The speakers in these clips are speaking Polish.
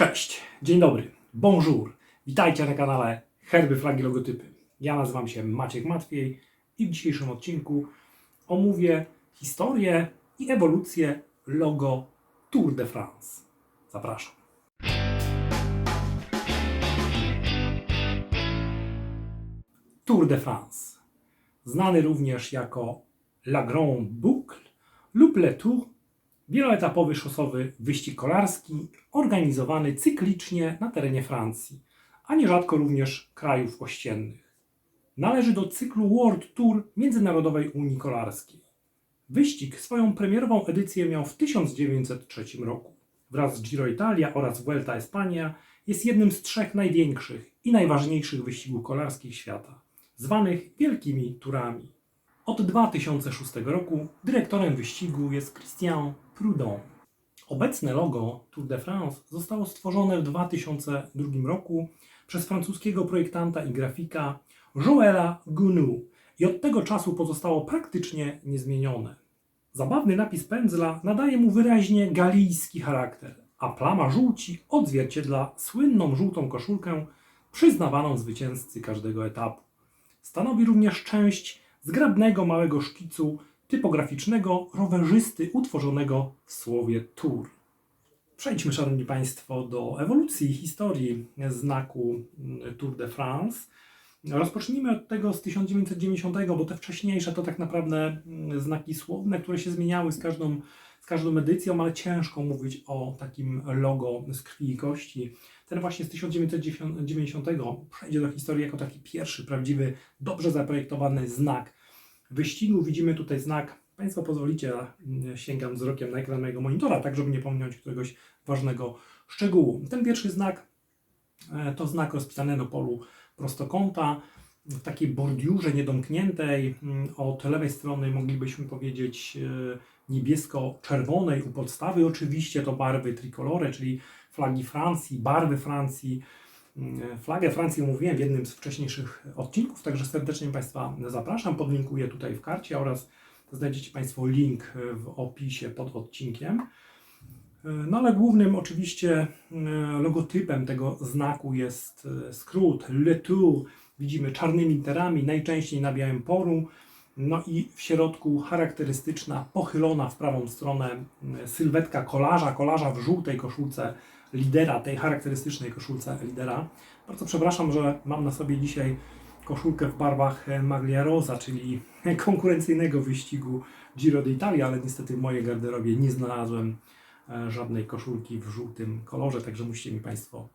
Cześć, dzień dobry, bonjour. Witajcie na kanale Herby, Flagi, Logotypy. Ja nazywam się Maciek Matwiej i w dzisiejszym odcinku omówię historię i ewolucję logo Tour de France. Zapraszam. Tour de France, znany również jako La Grande Boucle lub Le Tour Wieloetapowy szosowy wyścig kolarski organizowany cyklicznie na terenie Francji, a nierzadko również krajów ościennych. Należy do cyklu World Tour Międzynarodowej Unii Kolarskiej. Wyścig swoją premierową edycję miał w 1903 roku. Wraz z Giro Italia oraz Vuelta Espania jest jednym z trzech największych i najważniejszych wyścigów kolarskich świata, zwanych Wielkimi Turami. Od 2006 roku dyrektorem wyścigu jest Christian Obecne logo Tour de France zostało stworzone w 2002 roku przez francuskiego projektanta i grafika Joëla Gounou i od tego czasu pozostało praktycznie niezmienione. Zabawny napis pędzla nadaje mu wyraźnie galijski charakter, a plama żółci odzwierciedla słynną żółtą koszulkę przyznawaną zwycięzcy każdego etapu. Stanowi również część zgrabnego małego szkicu typograficznego rowerzysty utworzonego w słowie Tour. Przejdźmy, Szanowni Państwo, do ewolucji historii znaku mm, Tour de France. Rozpocznijmy od tego z 1990, bo te wcześniejsze to tak naprawdę mm, znaki słowne, które się zmieniały z każdą, z każdą edycją, ale ciężko mówić o takim logo z krwi i kości. Ten właśnie z 1990 przejdzie do historii jako taki pierwszy prawdziwy, dobrze zaprojektowany znak wyścigu. Widzimy tutaj znak, Państwo pozwolicie, ja mm, sięgam wzrokiem na ekran mojego monitora, tak żeby nie pominąć któregoś ważnego szczegółu. Ten pierwszy znak e, to znak rozpisany na polu prostokąta, w takiej bordiurze niedomkniętej. Mm, Od lewej strony moglibyśmy powiedzieć e, niebiesko-czerwonej u podstawy. Oczywiście to barwy tricolore, czyli flagi Francji, barwy Francji. Mm, Flagę Francji mówiłem w jednym z wcześniejszych odcinków, także serdecznie Państwa zapraszam. Podlinkuję tutaj w karcie oraz znajdziecie Państwo link w opisie pod odcinkiem. No ale głównym oczywiście e, logotypem tego znaku jest e, skrót Le Tour. Widzimy czarnymi literami, najczęściej na białym poru. No i w środku charakterystyczna, pochylona w prawą stronę sylwetka kolarza, kolarza w żółtej koszulce lidera, tej charakterystycznej koszulce lidera. Bardzo przepraszam, że mam na sobie dzisiaj koszulkę w barwach Maglia Rosa, czyli konkurencyjnego wyścigu Giro d'Italia, ale niestety w mojej garderobie nie znalazłem e, żadnej koszulki w żółtym kolorze, także musicie mi Państwo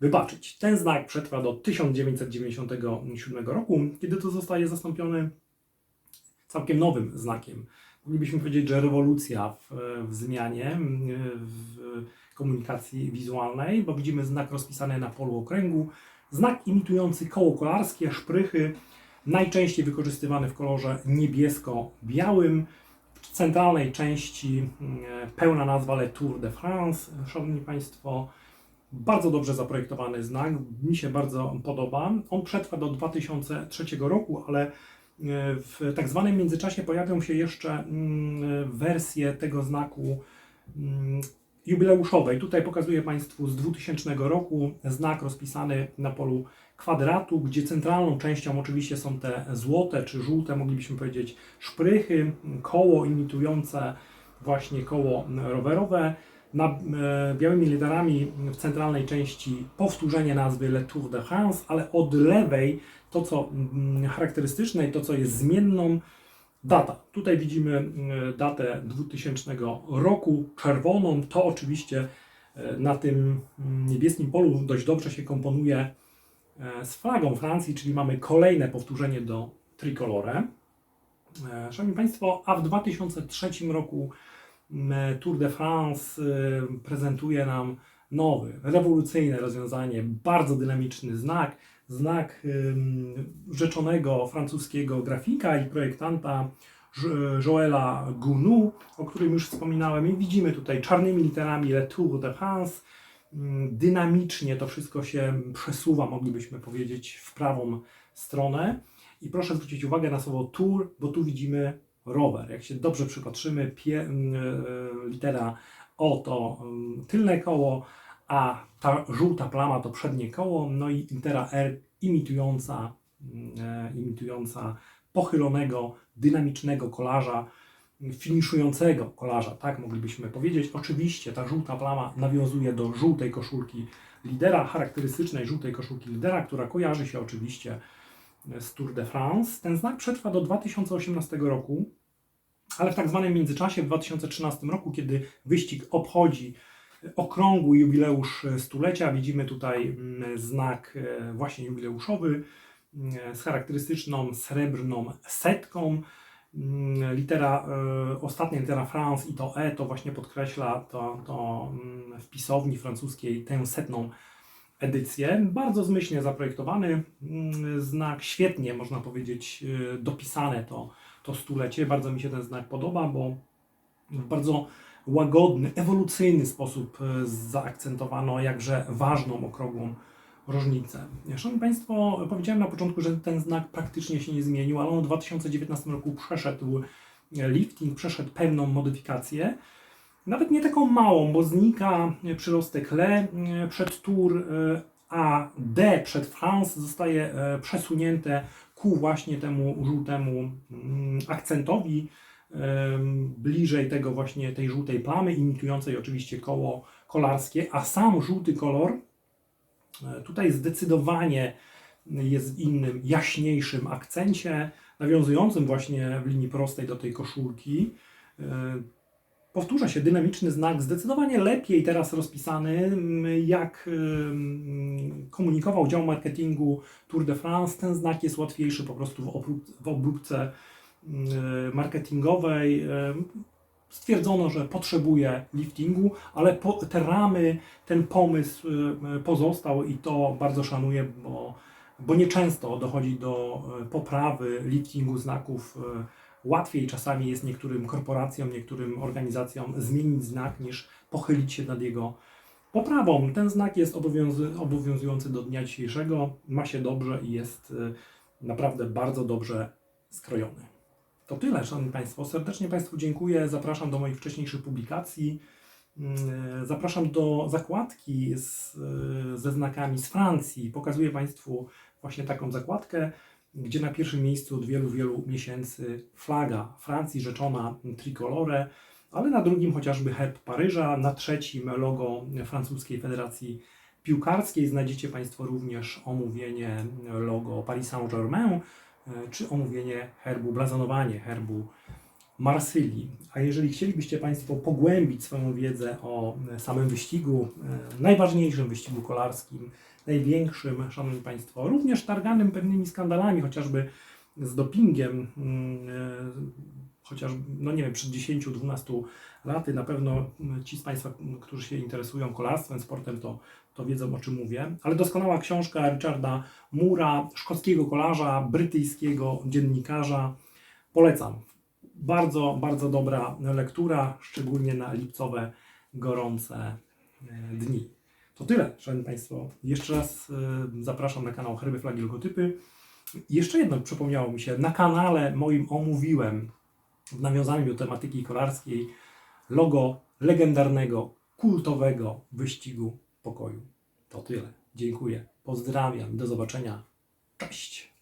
wybaczyć. Ten znak przetrwa do 1997 roku, kiedy to zostaje zastąpiony całkiem nowym znakiem. Moglibyśmy powiedzieć, że rewolucja w, w zmianie, w komunikacji wizualnej, bo widzimy znak rozpisany na polu okręgu, znak imitujący koło kolarskie, szprychy, najczęściej wykorzystywany w kolorze niebiesko-białym. W centralnej części mm, pełna nazwa Le Tour de France. Szanowni Państwo, bardzo dobrze zaprojektowany znak, mi się bardzo podoba. On przetrwa do 2003 roku, ale e, w tak zwanym międzyczasie pojawią się jeszcze mm, wersje tego znaku mm, jubileuszowej. Tutaj pokazuję Państwu z 2000 roku znak rozpisany na polu kwadratu, gdzie centralną częścią oczywiście są te złote czy żółte, moglibyśmy powiedzieć, szprychy, koło imitujące właśnie koło rowerowe. Na, e, białymi literami w centralnej części powtórzenie nazwy Le Tour de France, ale od lewej to, co mm, charakterystyczne i to, co jest zmienną, Data. Tutaj widzimy e, datę 2000 roku, czerwoną. To oczywiście e, na tym niebieskim polu dość dobrze się komponuje e, z flagą Francji, czyli mamy kolejne powtórzenie do tricolore. Szanowni Państwo, a w 2003 roku Tour de France prezentuje nam nowy, rewolucyjne rozwiązanie, bardzo dynamiczny znak, znak rzeczonego francuskiego grafika i projektanta Jo- Joela Gounou, o którym już wspominałem. I widzimy tutaj czarnymi literami Le Tour de France. Dynamicznie to wszystko się przesuwa, moglibyśmy powiedzieć, w prawą stronę. I proszę zwrócić uwagę na słowo tour, bo tu widzimy rower. Jak się dobrze przypatrzymy, ym, e, litera O to tylne koło, a ta żółta plama to przednie koło, no i litera R imitująca, e, imitująca pochylonego, dynamicznego kolarza, finiszującego kolarza, tak moglibyśmy powiedzieć. Oczywiście ta żółta plama nawiązuje do żółtej koszulki lidera, charakterystycznej żółtej koszulki lidera, która kojarzy się oczywiście z Tour de France. Ten znak przetrwa do 2018 roku, ale w tak zwanym międzyczasie, w 2013 roku, kiedy wyścig obchodzi okrągły jubileusz stulecia, widzimy tutaj mm, znak e, właśnie jubileuszowy mm, z charakterystyczną srebrną setką. Mm, Litera, e, ostatnia litera France i to E to właśnie podkreśla to, to w pisowni francuskiej tę setną edycję. Bardzo zmyślnie zaprojektowany znak, świetnie można powiedzieć e, dopisane to, to stulecie. Bardzo mi się ten znak podoba, bo bardzo łagodny, ewolucyjny sposób e, zaakcentowano jakże ważną, okrągłą różnicę. Szanowni Państwo, powiedziałem na początku, że ten znak praktycznie się nie zmienił, ale on w 2019 roku przeszedł e, lifting, przeszedł pełną modyfikację. Nawet nie taką małą, bo znika przyrostek Le przed Tour, e, a D przed France zostaje przesunięte ku właśnie temu żółtemu mm, akcentowi, bliżej tego właśnie tej żółtej plamy, imitującej oczywiście koło kolarskie, a sam żółty kolor e, tutaj zdecydowanie jest w innym, jaśniejszym akcencie, nawiązującym właśnie w linii prostej do tej koszulki. E, Powtarza się dynamiczny znak, zdecydowanie lepiej teraz rozpisany, jak komunikował dział marketingu Tour de France. Ten znak jest łatwiejszy po prostu w, obrób- w obróbce marketingowej. Ym, Stwierdzono, że potrzebuje liftingu, ale po, te ramy, ten pomysł y, pozostał i to bardzo szanuję, bo, bo nieczęsto dochodzi do y, poprawy liftingu znaków. y, Łatwiej czasami jest niektórym korporacjom, niektórym organizacjom zmienić znak, niż pochylić się nad jego poprawą. Ten znak jest obowiązujący do dnia dzisiejszego, ma się dobrze i jest y, naprawdę bardzo dobrze skrojony. To tyle, Szanowni Państwo. Serdecznie Państwu dziękuję. Zapraszam do moich wcześniejszych publikacji. Mm, Zapraszam do zakładki z, y, ze znakami z Francji. Pokazuję Państwu właśnie taką zakładkę, gdzie na pierwszym miejscu od wielu, wielu miesięcy flaga Francji rzeczona tricolore, ale na drugim chociażby herb Paryża, na trzecim logo francuskiej Federacji Piłkarskiej. Znajdziecie Państwo również omówienie logo Paris Saint-Germain, e, czy omówienie herbu, blazonowanie herbu Marsylii. A jeżeli chcielibyście Państwo pogłębić swoją wiedzę o e, samym wyścigu, e, najważniejszym wyścigu kolarskim, największym, Szanowni Państwo, również targanym pewnymi skandalami, chociażby z dopingiem, mm, e, chociaż, no nie wiem, przed 10-12 laty, na pewno mm, ci z Państwa, którzy się interesują kolarstwem, sportem, to, to wiedzą o czym mówię. Ale doskonała książka Richarda Mura, szkockiego kolarza, brytyjskiego dziennikarza. Polecam. Bardzo, bardzo dobra lektura, szczególnie na lipcowe, gorące e, dni. To tyle, Szanowni Państwo. Jeszcze raz e, zapraszam na kanał Herby, Flagi, Logotypy. Jeszcze jedno przypomniało mi się. Na kanale moim omówiłem w nawiązaniu do tematyki kolarskiej logo legendarnego, kultowego wyścigu pokoju. To tyle. Dziękuję. Pozdrawiam. Do zobaczenia. Cześć.